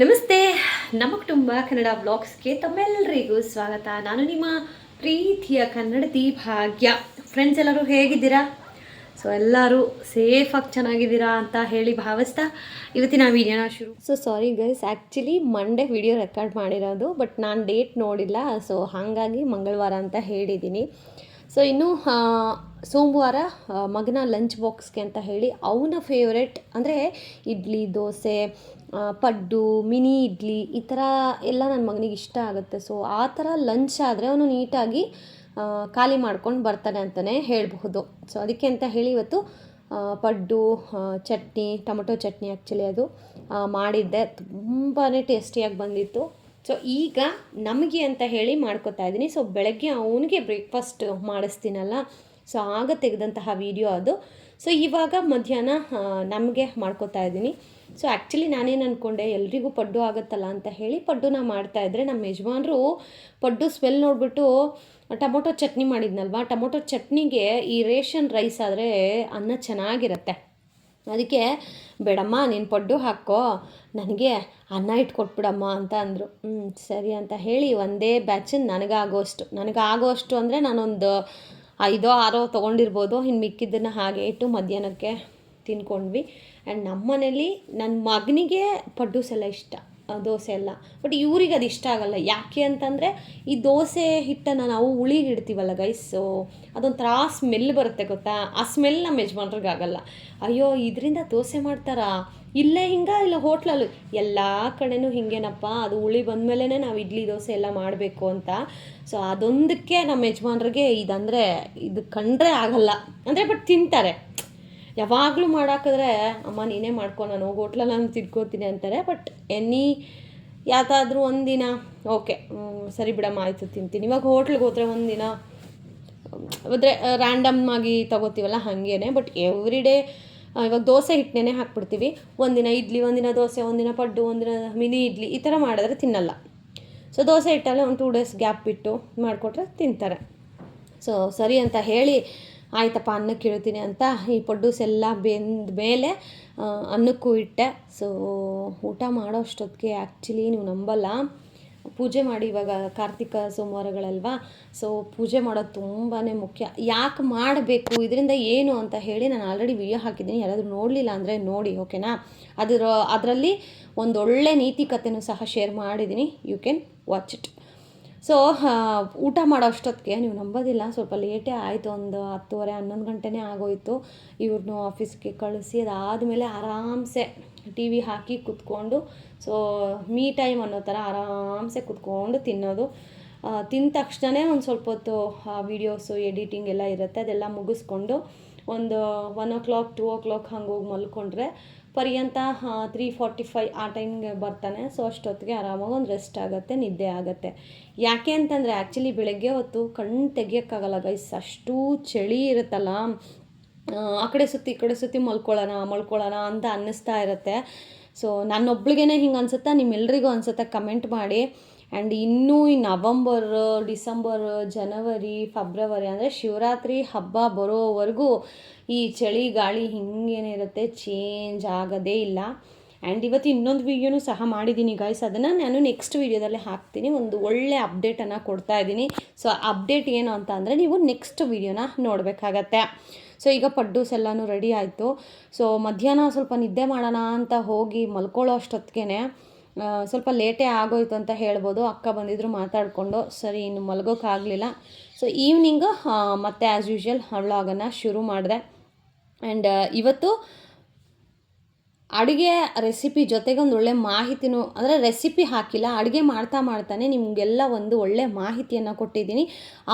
ನಮಸ್ತೆ, ನಮ್ಮ ಕುಟುಂಬ ಕನ್ನಡ ಬ್ಲಾಗ್ಸ್ಗೆ ತಮ್ಮೆಲ್ಲರಿಗೂ ಸ್ವಾಗತ. ನಾನು ನಿಮ್ಮ ಪ್ರೀತಿಯ ಕನ್ನಡತಿ ಭಾಗ್ಯ ಫ್ರೆಂಡ್ಸ್ ಎಲ್ಲರೂ ಹೇಗಿದ್ದೀರಾ? ಸೊ ಎಲ್ಲರೂ ಸೇಫಾಗಿ ಚೆನ್ನಾಗಿದ್ದೀರಾ ಅಂತ ಹೇಳಿ ಭಾವಿಸ್ತಾ ಇವತ್ತಿನ ವಿಡಿಯೋನ ಶುರು so sorry guys actually Monday video record ಮಾಡಿರೋದು ಬಟ್ ನಾನು ಡೇಟ್ ನೋಡಿಲ್ಲ. ಸೊ ಹಾಗಾಗಿ ಮಂಗಳವಾರ ಅಂತ ಹೇಳಿದ್ದೀನಿ. ಸೊ ಇನ್ನು ಸೋಮವಾರ ಮಗನ ಲಂಚ್ ಬಾಕ್ಸ್ಗೆ ಅಂತ ಹೇಳಿ ಅವನ ಫೇವ್ರೆಟ್ ಅಂದರೆ ಇಡ್ಲಿ, ದೋಸೆ ಪಡ್ಡು, ಮಿನಿ ಇಡ್ಲಿ ಈ ಥರ ಎಲ್ಲ ನನ್ನ ಮಗನಿಗೆ ಇಷ್ಟ ಆಗುತ್ತೆ. ಸೊ ಆ ಥರ ಲಂಚ್ ಆದರೆ ಅವನು ನೀಟಾಗಿ ಖಾಲಿ ಮಾಡ್ಕೊಂಡು ಬರ್ತಾನೆ ಅಂತಲೇ ಹೇಳಬಹುದು. ಸೊ ಅದಕ್ಕೆ ಅಂತ ಹೇಳಿ ಇವತ್ತು ಪಡ್ಡು ಚಟ್ನಿ, ಟೊಮೊಟೊ ಚಟ್ನಿ ಆ್ಯಕ್ಚುಲಿ ಅದು ಮಾಡಿದ್ದೆ. ತುಂಬಾ ಟೇಸ್ಟಿಯಾಗಿ ಬಂದಿತ್ತು. ಸೊ ಈಗ ನಮಗೆ ಅಂತ ಹೇಳಿ ಮಾಡ್ಕೊತಾ ಇದ್ದೀನಿ. ಸೊ ಬೆಳಗ್ಗೆ ಅವನಿಗೆ ಬ್ರೇಕ್ಫಾಸ್ಟ್ ಮಾಡಿಸ್ತೀನಲ್ಲ. ಸೊ ಆಗ ತೆಗೆದಂತಹ ವಿಡಿಯೋ ಅದು. ಸೊ ಇವಾಗ ಮಧ್ಯಾಹ್ನ ನಮಗೆ ಮಾಡ್ಕೋತಾ ಇದ್ದೀನಿ. ಸೊ ಆ್ಯಕ್ಚುಲಿ ನಾನೇನು ಅಂದ್ಕೊಂಡೆ ಎಲ್ರಿಗೂ ಪಡ್ಡು ಆಗುತ್ತಲ್ಲ ಅಂತ ಹೇಳಿ ಪಡ್ಡುನ ಮಾಡ್ತಾ ಇದ್ದರೆ ನಮ್ಮ ಯಜಮಾನರು ಪಡ್ಡು ಸ್ಮೆಲ್ ನೋಡಿಬಿಟ್ಟು ಟೊಮೊಟೊ ಚಟ್ನಿ ಮಾಡಿದ್ನಲ್ವ? ಟೊಮೊಟೊ ಚಟ್ನಿಗೆ ಈ ರೇಷನ್ ರೈಸ್ ಆದರೆ ಅನ್ನ ಚೆನ್ನಾಗಿರುತ್ತೆ. ಅದಕ್ಕೆ, ಬೇಡಮ್ಮ, ನೀನು ಪಡ್ಡು ಹಾಕೋ. ನನಗೆ ಅನ್ನ ಇಟ್ಕೊಟ್ಬಿಡಮ್ಮ ಅಂತ ಅಂದರು. ಹ್ಞೂ ಸರಿ ಅಂತ ಹೇಳಿ ಒಂದೇ ಬ್ಯಾಚನ್ನು ನನಗಾಗೋಷ್ಟು. ನನಗಾಗೋಷ್ಟು ಅಂದರೆ ನಾನೊಂದು ಐದೋ ಆರೋ ತೊಗೊಂಡಿರ್ಬೋದು. ಇನ್ನು ಮಿಕ್ಕಿದ್ದನ್ನು ಹಾಗೆ ಇಟ್ಟು ಮಧ್ಯಾಹ್ನಕ್ಕೆ ತಿನ್ಕೊಂಡ್ವಿ. ಆ್ಯಂಡ್ ನಮ್ಮ ಮನೇಲಿ ನನ್ನ ಮಗನಿಗೆ ಪಡ್ಡು ಸಲ ಇಷ್ಟ. ದೋಸೆ ಎಲ್ಲ. ಬಟ್ ಇವ್ರಿಗೆ ಅದು ಇಷ್ಟ ಆಗಲ್ಲ. ಯಾಕೆ ಅಂತಂದರೆ ಈ ದೋಸೆ ಹಿಟ್ಟನ್ನು ನಾವು ಉಳಿಗೆ ಇಡ್ತೀವಲ್ಲ ಗೈಸ್ ಅದೊಂಥರ ಸ್ಮೆಲ್ ಬರುತ್ತೆ ಗೊತ್ತಾ? ಆ ಸ್ಮೆಲ್ ನಮ್ಮ ಯಜಮಾನ್ರಿಗಾಗಲ್ಲ ಅಯ್ಯೋ, ಇದರಿಂದ ದೋಸೆ ಮಾಡ್ತಾರಾ? ಇಲ್ಲೇ ಹಿಂಗೆ, ಇಲ್ಲ ಹೋಟ್ಲಲ್ಲಿ? ಎಲ್ಲ ಕಡೆನೂ ಹಿಂಗೇನಪ್ಪ? ಅದು ಉಳಿ ಬಂದಮೇಲೆ ನಾವು ಇಡ್ಲಿ ದೋಸೆ ಎಲ್ಲ ಮಾಡಬೇಕು ಅಂತ. ಸೊ ಅದೊಂದಕ್ಕೆ ನಮ್ಮ ಯಜಮಾನ್ರಿಗೆ ಇದಂದರೆ ಇದು ಕಂಡ್ರೆ ಆಗಲ್ಲ. ಅಂದರೆ ಬಟ್ ತಿಂತಾರೆ. ಯಾವಾಗಲೂ ಮಾಡಾಕಿದ್ರೆ, ಅಮ್ಮ, ನೀನೇ ಮಾಡ್ಕೊ, ನಾನು ಹೋಟ್ಲಲ್ಲಿ ನಾನು ತಿದ್ಕೋತೀನಿ ಅಂತಾರೆ. ಬಟ್ ಎನಿ ಯಾವ್ದಾದ್ರೂ ಒಂದಿನ, ಓಕೆ ಸರಿ ಬಿಡಮ್ಮ, ಆಯಿತು, ತಿಂತೀನಿ. ಇವಾಗ ಹೋಟ್ಲಿಗೆ ಹೋದರೆ ಒಂದಿನ ಅಂದರೆ ರ್ಯಾಂಡಮ್ ಆಗಿ ತಗೋತೀವಲ್ಲ, ಹಾಗೇನೆ. ಬಟ್ ಎವ್ರಿ ಡೇ ಇವಾಗ ದೋಸೆ ಹಿಟ್ಟನ್ನೇ ಹಾಕ್ಬಿಡ್ತೀವಿ. ಒಂದಿನ ಇಡ್ಲಿ, ಒಂದಿನ ದೋಸೆ, ಒಂದಿನ ಪಡ್ಡು, ಒಂದಿನ ಮಿನಿ ಇಡ್ಲಿ, ಈ ಥರ ಮಾಡಿದ್ರೆ ತಿನ್ನಲ್ಲ. ಸೊ, ದೋಸೆ ಹಿಟ್ಟಲ್ಲೇ ಒಂದು ಟೂ ಡೇಸ್ ಗ್ಯಾಪ್ ಬಿಟ್ಟು ಮಾಡಿಕೊಟ್ರೆ ತಿಂತಾರೆ. ಸೊ, ಸರಿ ಅಂತ ಹೇಳಿ ಆಯ್ತಪ್ಪ ಅನ್ನಕ್ಕೆ ಇಡ್ತೀನಿ ಅಂತ ಈ ಪಡ್ಡೂಸ್ ಎಲ್ಲ ಬೆಂದ ಮೇಲೆ ಅನ್ನಕ್ಕೂ ಇಟ್ಟೆ. ಸೊ ಊಟ ಮಾಡೋ ಅಷ್ಟೊತ್ತಿಗೆ ಆ್ಯಕ್ಚುಲಿ ನೀವು ನಂಬಲ್ಲ. ಪೂಜೆ ಮಾಡಿ ಇವಾಗ ಕಾರ್ತಿಕ ಸೋಮವಾರಗಳಲ್ವಾ? ಸೊ ಪೂಜೆ ಮಾಡೋದು ತುಂಬಾ ಮುಖ್ಯ. ಯಾಕೆ ಮಾಡಬೇಕು, ಇದರಿಂದ ಏನು ಅಂತ ಹೇಳಿ ನಾನು ಆಲ್ರೆಡಿ ವಿಡಿಯೋ ಹಾಕಿದ್ದೀನಿ. ಯಾರಾದರೂ ನೋಡಲಿಲ್ಲ ಅಂದರೆ ನೋಡಿ ಓಕೆನಾ ಅದರ, ಅದರಲ್ಲಿ ಒಂದೊಳ್ಳೆ ನೀತಿ ಕಥೆನೂ ಸಹ ಶೇರ್ ಮಾಡಿದ್ದೀನಿ. You can watch it so ಊಟ ಮಾಡೋ ಅಷ್ಟೊತ್ತಿಗೆ ನೀವು ನಂಬೋದಿಲ್ಲ. ಸ್ವಲ್ಪ ಲೇಟೇ ಆಯಿತು. ಒಂದು ಹತ್ತುವರೆ, ಹನ್ನೊಂದು ಗಂಟೆನೇ ಆಗೋಯಿತು. ಇವ್ರನ್ನೂ ಆಫೀಸ್ಗೆ ಕಳಿಸಿ, ಅದಾದಮೇಲೆ ಆರಾಮ್ಸೆ ಟಿ ವಿ ಹಾಕಿ ಕುತ್ಕೊಂಡು. ಸೊ ಮೀ ಟೈಮ್ ಅನ್ನೋ ಥರ ಆರಾಮ್ಸೆ ಕುತ್ಕೊಂಡು ತಿನ್ನೋದು. ತಿಂದ ತಕ್ಷಣವೇ ಒಂದು ಸ್ವಲ್ಪ ಹೊತ್ತು ವೀಡಿಯೋಸು ಎಡಿಟಿಂಗ್ ಎಲ್ಲ ಇರುತ್ತೆ. ಅದೆಲ್ಲ ಮುಗಿಸ್ಕೊಂಡು ಒಂದು one o'clock two o'clock ಹಂಗೆ ಹೋಗಿ ಮಲ್ಕೊಂಡ್ರೆ ಪರ್ಯಂತ ತ್ರೀ ಫಾರ್ಟಿ ಫೈ ಆ ಟೈಮ್ಗೆ ಬರ್ತಾನೆ. ಸೊ ಅಷ್ಟೊತ್ತಿಗೆ ಆರಾಮಾಗಿ ಒಂದು ರೆಸ್ಟ್ ಆಗುತ್ತೆ ನಿದ್ದೆ ಆಗುತ್ತೆ. ಯಾಕೆ ಅಂತಂದರೆ ಆ್ಯಕ್ಚುಲಿ ಬೆಳಗ್ಗೆ ಹೊತ್ತು ಕಣ್ಣು ತೆಗಿಯೋಕ್ಕಾಗಲ್ಲ ಗೈಸ್ ಅಷ್ಟು ಚಳಿ ಇರುತ್ತಲ್ಲ. ಆ, ಕಡೆ ಸುತ್ತಿ ಈ ಕಡೆ ಸುತ್ತಿ ಮಲ್ಕೊಳ್ಳೋಣ ಮಲ್ಕೊಳ್ಳೋಣ ಅಂತ ಅನ್ನಿಸ್ತಾ ಇರುತ್ತೆ. ಸೊ ನನ್ನೊಬ್ಳಿಗೇನೆ ಹಿಂಗೆ ಅನ್ಸುತ್ತಾ ನಿಮ್ಮೆಲ್ರಿಗೂ ಅನ್ಸುತ್ತೆ ಕಮೆಂಟ್ ಮಾಡಿ. ಆ್ಯಂಡ್ ಇನ್ನೂ ಈ ನವಂಬರ್, ಡಿಸೆಂಬರ್, ಜನವರಿ, ಫೆಬ್ರವರಿ ಅಂದರೆ ಶಿವರಾತ್ರಿ ಹಬ್ಬ ಬರೋವರೆಗೂ ಈ ಚಳಿ ಗಾಳಿ ಹಿಂಗೇನೆ ಇರುತ್ತೆ ಚೇಂಜ್ ಆಗೋದೇ ಇಲ್ಲ. ಆ್ಯಂಡ್ ಇವತ್ತು ಇನ್ನೊಂದು ವಿಡಿಯೋನೂ ಸಹ ಮಾಡಿದ್ದೀನಿ ಗಾಯ್ಸ್ ಅದನ್ನು ನಾನು ನೆಕ್ಸ್ಟ್ ವಿಡಿಯೋದಲ್ಲಿ ಹಾಕ್ತೀನಿ. ಒಂದು ಒಳ್ಳೆ ಅಪ್ಡೇಟನ್ನು ಕೊಡ್ತಾ ಇದ್ದೀನಿ ಸೊ ಅಪ್ಡೇಟ್ ಏನು ಅಂತ ಅಂದರೆ ನೀವು ನೆಕ್ಸ್ಟ್ ವಿಡಿಯೋನ ನೋಡಬೇಕಾಗತ್ತೆ. ಸೊ ಈಗ ಪಡ್ಡೂಸ್ ಎಲ್ಲನೂ ರೆಡಿ ಆಯಿತು. ಸೊ ಮಧ್ಯಾಹ್ನ ಸ್ವಲ್ಪ ನಿದ್ದೆ ಮಾಡೋಣ ಅಂತ ಹೋಗಿ ಮಲ್ಕೊಳ್ಳೋ ಅಷ್ಟೊತ್ತಿಗೆ ಸ್ವಲ್ಪ ಲೇಟೇ ಆಗೋಯ್ತು ಅಂತ ಹೇಳ್ಬೋದು. ಅಕ್ಕ ಬಂದಿದ್ರು ಮಾತಾಡಿಕೊಂಡು, ಸರಿ, ಇನ್ನು ಮಲ್ಗೋಕ್ಕಾಗಲಿಲ್ಲ ಸೊ ಈವ್ನಿಂಗು ಮತ್ತೆ ಆ್ಯಸ್ ಯೂಶ್ವಲ್ ವ್ಲಾಗನ್ನು ಶುರು ಮಾಡಿದೆ. ಆ್ಯಂಡ್ ಇವತ್ತು ಅಡುಗೆ ರೆಸಿಪಿ ಜೊತೆಗೆ ಒಂದು ಒಳ್ಳೆ ಮಾಹಿತಿನೂ, ಅಂದರೆ ರೆಸಿಪಿ ಹಾಕಿಲ್ಲ, ಅಡುಗೆ ಮಾಡ್ತಾ ಮಾಡ್ತಾನೆ ನಿಮಗೆಲ್ಲ ಒಂದು ಒಳ್ಳೆ ಮಾಹಿತಿಯನ್ನು ಕೊಟ್ಟಿದ್ದೀನಿ.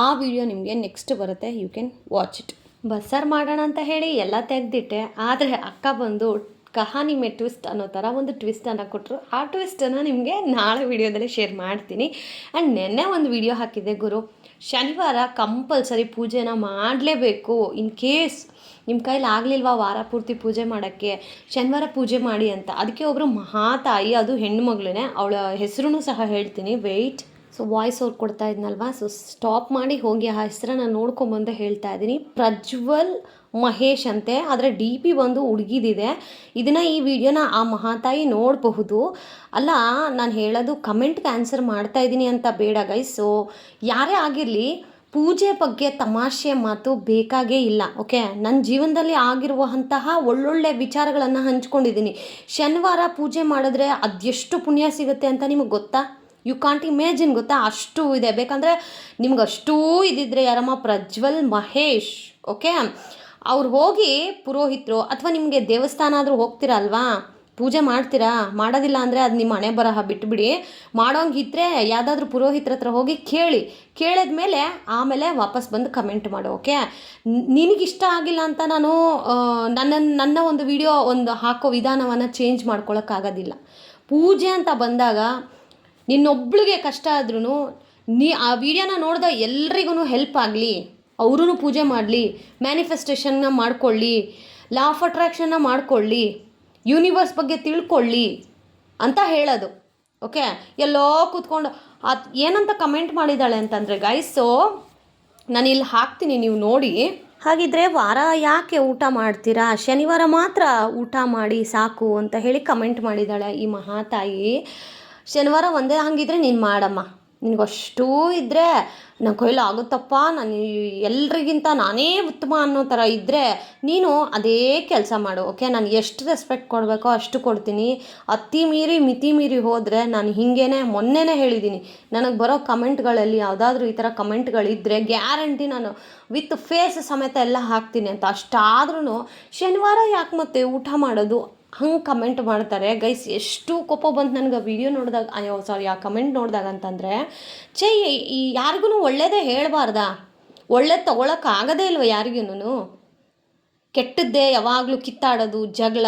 ಆ ವಿಡಿಯೋ ನಿಮಗೆ ನೆಕ್ಸ್ಟ್ ಬರುತ್ತೆ. ಯು ಕ್ಯಾನ್ ವಾಚ್ ಇಟ್ ಬಸ್ಸಾರು ಮಾಡೋಣ ಅಂತ ಹೇಳಿ ಎಲ್ಲ ತೆಗೆದಿಟ್ಟೆ. ಆದರೆ ಅಕ್ಕ ಬಂದು ಕಹಾನಿ ಮೇ ಟ್ವಿಸ್ಟ್ ಅನ್ನೋ ಥರ ಒಂದು ಟ್ವಿಸ್ಟನ್ನು ಕೊಟ್ಟರು ಆ ಟ್ವಿಸ್ಟನ್ನು ನಿಮಗೆ ನಾಳೆ ವಿಡಿಯೋದಲ್ಲಿ ಶೇರ್ ಮಾಡ್ತೀನಿ. ಆ್ಯಂಡ್ ನೆನ್ನೆ ಒಂದು ವಿಡಿಯೋ ಹಾಕಿದ್ದೆ ಗುರು. ಶನಿವಾರ ಕಂಪಲ್ಸರಿ ಪೂಜೆನ ಮಾಡಲೇಬೇಕು. ಇನ್ ಕೇಸ್ ನಿಮ್ಮ ಕೈಲಿ ಆಗಲಿಲ್ವಾ ವಾರ ಪೂರ್ತಿ ಪೂಜೆ ಮಾಡೋಕ್ಕೆ? ಶನಿವಾರ ಪೂಜೆ ಮಾಡಿ ಅಂತ. ಅದಕ್ಕೆ ಒಬ್ಬರು ಮಹಾತಾಯಿ, ಅದು ಹೆಣ್ಣುಮಗಳೇ ಅವಳ ಹೆಸರು ಸಹ ಹೇಳ್ತೀನಿ. ವೆಯ್ಟ್ ಸೊ ವಾಯ್ಸ್ ಅವ್ರು ಕೊಡ್ತಾ ಇದ್ನಲ್ವಾ? ಸೊ ಸ್ಟಾಪ್ ಮಾಡಿ ಹೋಗಿ, ಆ ಹೆಸರನ್ನ ನೋಡ್ಕೊಂಬಂದು ಹೇಳ್ತಾ ಇದ್ದೀನಿ. ಪ್ರಜ್ವಲ್ ಮಹೇಶ್ ಅಂತೆ, ಆದರೆ ಡಿ ಪಿ ಬಂದು ಹುಡುಗಿದಿದೆ. ಇದನ್ನು ಈ ವಿಡಿಯೋನ ಆ ಮಹಾತಾಯಿ ನೋಡಬಹುದು. ಅಲ್ಲ, ನಾನು ಹೇಳೋದು ಕಮೆಂಟ್ಗೆ ಆನ್ಸರ್ ಮಾಡ್ತಾ ಇದ್ದೀನಿ ಅಂತ ಬೇಡ ಗೈಸ್ ಸೊ ಯಾರೇ ಆಗಿರಲಿ, ಪೂಜೆ ಬಗ್ಗೆ ತಮಾಷೆ ಮಾತು ಬೇಕಾಗೇ ಇಲ್ಲ ಓಕೆ ನನ್ನ ಜೀವನದಲ್ಲಿ ಆಗಿರುವಂತಹ ಒಳ್ಳೊಳ್ಳೆ ವಿಚಾರಗಳನ್ನು ಹಂಚ್ಕೊಂಡಿದ್ದೀನಿ. ಶನಿವಾರ ಪೂಜೆ ಮಾಡಿದ್ರೆ ಅದೆಷ್ಟು ಪುಣ್ಯ ಸಿಗುತ್ತೆ ಅಂತ ನಿಮಗೆ ಗೊತ್ತಾ? ಯು ಕಾಂಟ್ ಇಮೇಜಿನ್ ಗೊತ್ತಾ? ಅಷ್ಟು ಇದೆ. ಬೇಕಂದರೆ ನಿಮ್ಗೆ ಅಷ್ಟೂ ಇದಿದ್ರೆ ಯಾರಮ್ಮ? ಪ್ರಜ್ವಲ್ ಮಹೇಶ್, ಓಕೆ? ಅವ್ರು ಹೋಗಿ ಪುರೋಹಿತರು, ಅಥವಾ ನಿಮಗೆ ದೇವಸ್ಥಾನ ಆದರೂ ಹೋಗ್ತೀರಾ ಅಲ್ವಾ? ಪೂಜೆ ಮಾಡ್ತೀರಾ? ಮಾಡೋದಿಲ್ಲ ಅಂದರೆ ಅದು ನಿಮ್ಮ ಹಣೆ ಬರಹ ಬಿಟ್ಬಿಡಿ. ಮಾಡೋಂಗಿದ್ರೆ ಯಾವುದಾದ್ರೂ ಪುರೋಹಿತರ ಹತ್ರ ಹೋಗಿ ಕೇಳಿ. ಕೇಳಿದ ಮೇಲೆ ಆಮೇಲೆ ವಾಪಸ್ ಬಂದು ಕಮೆಂಟ್ ಮಾಡು, ಓಕೆ? ನಿನಗಿಷ್ಟ ಆಗಿಲ್ಲ ಅಂತ ನಾನು ನನ್ನ ನನ್ನ ಒಂದು ವಿಡಿಯೋ ಒಂದು ಹಾಕೋ ವಿಧಾನವನ್ನು ಚೇಂಜ್ ಮಾಡ್ಕೊಳಕ್ಕಾಗೋದಿಲ್ಲ. ಪೂಜೆ ಅಂತ ಬಂದಾಗ ನಿನ್ನೊಬ್ಳಿಗೆ ಕಷ್ಟ ಆದ್ರೂ ನೀ ಆ ವಿಡಿಯೋನ ನೋಡಿದ ಎಲ್ರಿಗೂ ಹೆಲ್ಪ್ ಆಗಲಿ ಅವರೂ ಪೂಜೆ ಮಾಡಲಿ ಮ್ಯಾನಿಫೆಸ್ಟೇಷನ್ನ ಮಾಡ್ಕೊಳ್ಳಿ ಲಾ ಆಫ್ ಅಟ್ರಾಕ್ಷನ್ನ ಮಾಡ್ಕೊಳ್ಳಿ ಯೂನಿವರ್ಸ್ ಬಗ್ಗೆ ತಿಳ್ಕೊಳ್ಳಿ ಅಂತ ಹೇಳೋದು. ಓಕೆ ಎಲ್ಲೋ ಕೂತ್ಕೊಂಡು ಅದು ಏನಂತ ಕಮೆಂಟ್ ಮಾಡಿದ್ದಾಳೆ ಅಂತಂದರೆ ಗೈಸು ನಾನು ಇಲ್ಲಿ ಹಾಕ್ತೀನಿ, ನೀವು ನೋಡಿ. ಹಾಗಿದ್ರೆ ವಾರ ಯಾಕೆ ಊಟ ಮಾಡ್ತೀರಾ? ಶನಿವಾರ ಮಾತ್ರ ಊಟ ಮಾಡಿ ಸಾಕು ಅಂತ ಹೇಳಿ ಕಮೆಂಟ್ ಮಾಡಿದ್ದಾಳೆ ಈ ಮಹಾತಾಯಿ. ಶನಿವಾರ ಒಂದೇ ಹಂಗಿದ್ರೆ ನೀನು ಮಾಡಮ್ಮ. ನಿನಗಷ್ಟೂ ಇದ್ದರೆ ನನ್ನ ಕೊಯ್ಲು ಆಗುತ್ತಪ್ಪ. ನಾನು ಎಲ್ರಿಗಿಂತ ನಾನೇ ಉತ್ತಮ ಅನ್ನೋ ಥರ ಇದ್ದರೆ ನೀನು ಅದೇ ಕೆಲಸ ಮಾಡು, ಓಕೆ? ನಾನು ಎಷ್ಟು ರೆಸ್ಪೆಕ್ಟ್ ಕೊಡಬೇಕೋ ಅಷ್ಟು ಕೊಡ್ತೀನಿ. ಅತಿ ಮೀರಿ, ಮಿತಿ ಮೀರಿ ಹೋದರೆ ನಾನು ಹಿಂಗೇನೆ, ಮೊನ್ನೆನೇ ಹೇಳಿದ್ದೀನಿ ನನಗೆ ಬರೋ ಕಮೆಂಟ್ಗಳಲ್ಲಿ ಯಾವುದಾದ್ರೂ ಈ ಥರ ಕಮೆಂಟ್ಗಳಿದ್ದರೆ ಗ್ಯಾರಂಟಿ ನಾನು ವಿತ್ ಫೇಸ್ ಸಮೇತ ಎಲ್ಲ ಹಾಕ್ತೀನಿ ಅಂತ. ಅಷ್ಟಾದ್ರೂ ಶನಿವಾರ ಯಾಕೆ ಮತ್ತೆ ಊಟ ಮಾಡೋದು ಹಂಗೆ ಕಮೆಂಟ್ ಮಾಡ್ತಾರೆ. ಗೈಸ್ ಎಷ್ಟು ಕೋಪ ಬಂತು ನನಗೆ ವಿಡಿಯೋ ನೋಡಿದಾಗ, ಅಯ್ಯೋ ಸಾರಿ ಆ ಕಮೆಂಟ್ ನೋಡಿದಾಗ ಅಂತಂದರೆ, ಛೇ, ಈ ಯಾರಿಗೂ ಒಳ್ಳೇದೇ ಹೇಳಬಾರ್ದಾ? ಒಳ್ಳೇದು ತೊಗೊಳಕ್ಕಾಗದೇ ಇಲ್ವ ಯಾರಿಗೂನು ಕೆಟ್ಟದ್ದೇ ಯಾವಾಗಲೂ ಕಿತ್ತಾಡೋದು, ಜಗಳ,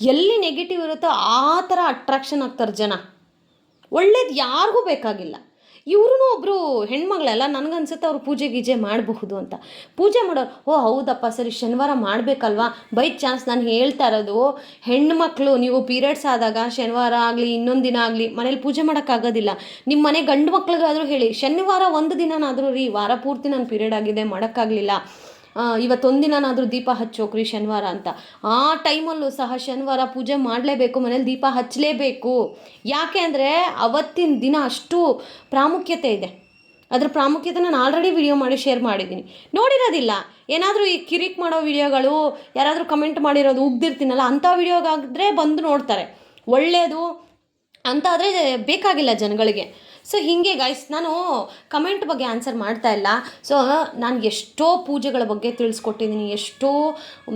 ಎಲ್ಲಿ ನೆಗೆಟಿವ್ ಇರುತ್ತೋ ಆ ಥರ ಅಟ್ರಾಕ್ಷನ್ ಆಗ್ತಾರೆ ಜನ. ಒಳ್ಳೇದು ಯಾರಿಗೂ ಬೇಕಾಗಿಲ್ಲ. ಇವ್ರೂ ಒಬ್ಬರು ಹೆಣ್ಮಗಳಲ್ಲ, ನನಗನ್ಸುತ್ತೆ ಅವ್ರು ಪೂಜೆ ಗೀಜೆ ಮಾಡಬಹುದು ಅಂತ. ಪೂಜೆ ಮಾಡೋರು ಓ ಹೌದಪ್ಪ ಸರಿ, ಶನಿವಾರ ಮಾಡಬೇಕಲ್ವಾ? ಬೈ ಚಾನ್ಸ್ ನಾನು ಹೇಳ್ತಾ ಇರೋದು, ಹೆಣ್ಮಕ್ಳು, ನೀವು ಪೀರಿಯಡ್ಸ್ ಆದಾಗ ಶನಿವಾರ ಆಗಲಿ, ಇನ್ನೊಂದು ದಿನ ಆಗಲಿ, ಮನೇಲಿ ಪೂಜೆ ಮಾಡೋಕ್ಕಾಗೋದಿಲ್ಲ. ನಿಮ್ಮ ಮನೆ ಗಂಡು ಮಕ್ಳಿಗಾದರೂ ಹೇಳಿ, ಶನಿವಾರ ಒಂದು ದಿನನಾದರೂ ರೀ, ವಾರ ಪೂರ್ತಿ ನಾನು ಪೀರಿಯಡ್ ಆಗಿದೆ, ಮಾಡೋಕ್ಕಾಗಲಿಲ್ಲ. ಇವತ್ತೊಂದಿನಾದರೂ ದೀಪ ಹಚ್ಚೋಕ್ರಿ ಶನಿವಾರ ಅಂತ. ಆ ಟೈಮಲ್ಲೂ ಸಹ ಶನಿವಾರ ಪೂಜೆ ಮಾಡಲೇಬೇಕು, ಮನೇಲಿ ದೀಪ ಹಚ್ಚಲೇಬೇಕು. ಯಾಕೆ ಅಂದರೆ ಅವತ್ತಿನ ದಿನ ಅಷ್ಟು ಪ್ರಾಮುಖ್ಯತೆ ಇದೆ. ಅದರ ಪ್ರಾಮುಖ್ಯತೆ ನಾನು ಆಲ್ರೆಡಿ ವಿಡಿಯೋ ಮಾಡಿ ಶೇರ್ ಮಾಡಿದ್ದೀನಿ. ನೋಡಿರೋದಿಲ್ಲ. ಏನಾದರೂ ಈ ಕಿರಿಕ್ ಮಾಡೋ ವಿಡಿಯೋಗಳು, ಯಾರಾದರೂ ಕಮೆಂಟ್ ಮಾಡಿರೋದು ಉಗ್ದಿರ್ತೀನಲ್ಲ, ಅಂಥ ವಿಡಿಯೋಗಾದರೆ ಬಂದು ನೋಡ್ತಾರೆ. ಒಳ್ಳೆಯದು ಅಂತ ಆದರೆ ಬೇಕಾಗಿಲ್ಲ ಜನಗಳಿಗೆ. ಸೊ ಹೀಗೆ ಗಾಯ್ಸ್ ನಾನು ಕಮೆಂಟ್ ಬಗ್ಗೆ ಆನ್ಸರ್ ಮಾಡ್ತಾ ಇಲ್ಲ. ಸೊ ನಾನು ಎಷ್ಟೋ ಪೂಜೆಗಳ ಬಗ್ಗೆ ತಿಳಿಸ್ಕೊಟ್ಟಿದ್ದೀನಿ, ಎಷ್ಟೋ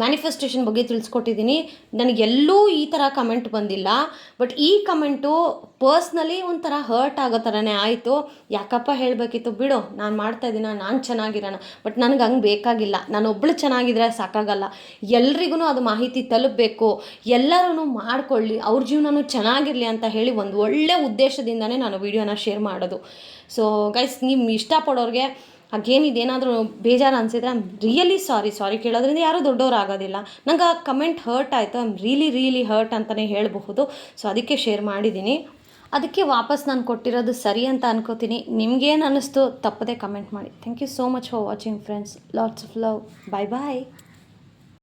ಮ್ಯಾನಿಫೆಸ್ಟೇಷನ್ ಬಗ್ಗೆ ತಿಳಿಸ್ಕೊಟ್ಟಿದ್ದೀನಿ. ನನಗೆಲ್ಲೂ ಈ ಥರ ಕಮೆಂಟ್ ಬಂದಿಲ್ಲ. ಬಟ್ ಈ ಕಮೆಂಟು ಪರ್ಸ್ನಲಿ ಒಂಥರ ಹರ್ಟ್ ಆಗೋ ಥರನೇ ಆಯಿತು. ಯಾಕಪ್ಪ ಹೇಳಬೇಕಿತ್ತು, ಬಿಡು, ನಾನು ಮಾಡ್ತಾ ಇದ್ದೀನ, ನಾನು ಚೆನ್ನಾಗಿರೋಣ, ಬಟ್ ನನಗೆ ಹಂಗೆ ಬೇಕಾಗಿಲ್ಲ. ನಾನು ಒಬ್ಬಳು ಚೆನ್ನಾಗಿದ್ರೆ ಸಾಕಾಗಲ್ಲ. ಎಲ್ರಿಗೂ ಅದು ಮಾಹಿತಿ ತಲುಪಬೇಕು. ಎಲ್ಲರೂ ಮಾಡ್ಕೊಳ್ಳಿ. ಅವ್ರ ಜೀವನನೂ ಚೆನ್ನಾಗಿರಲಿ ಅಂತ ಹೇಳಿ ಒಂದು ಒಳ್ಳೆ ಉದ್ದೇಶದಿಂದನೇ ನಾನು ವೀಡಿಯೋನ ಶೇರ್ ಮಾಡೋದು. ಸೊ ಗೈಸ್ ನಿಮ್ಮ ಇಷ್ಟಪಡೋರಿಗೆ ಅಗೇನ್ ಏನಾದರೂ ಬೇಜಾರು ಅನಿಸಿದ್ರೆ ಐಮ್ ರಿಯಲಿ ಸಾರಿ ಸಾರಿ ಕೇಳೋದ್ರಿಂದ ಯಾರೂ ದೊಡ್ಡವ್ರು ಆಗೋದಿಲ್ಲ ನಂಗೆ ಆ ಕಮೆಂಟ್ ಹರ್ಟ್ ಆಯಿತು. ಐಮ್ ರಿಯಲಿ ರಿಯಲಿ ಹರ್ಟ್ ಅಂತಲೇ ಹೇಳಬಹುದು. ಸೊ ಅದಕ್ಕೆ ಶೇರ್ ಮಾಡಿದ್ದೀನಿ ಅದಕ್ಕೆ ವಾಪಸ್ ನಾನು ಕೊಟ್ಟಿರೋದು ಸರಿ ಅಂತ ಅನ್ಕೋತೀನಿ. ನಿಮ್ಗೇನು ಅನ್ನಿಸ್ತು ತಪ್ಪದೆ ಕಮೆಂಟ್ ಮಾಡಿ. Thank you so much for watching friends lots of love bye bye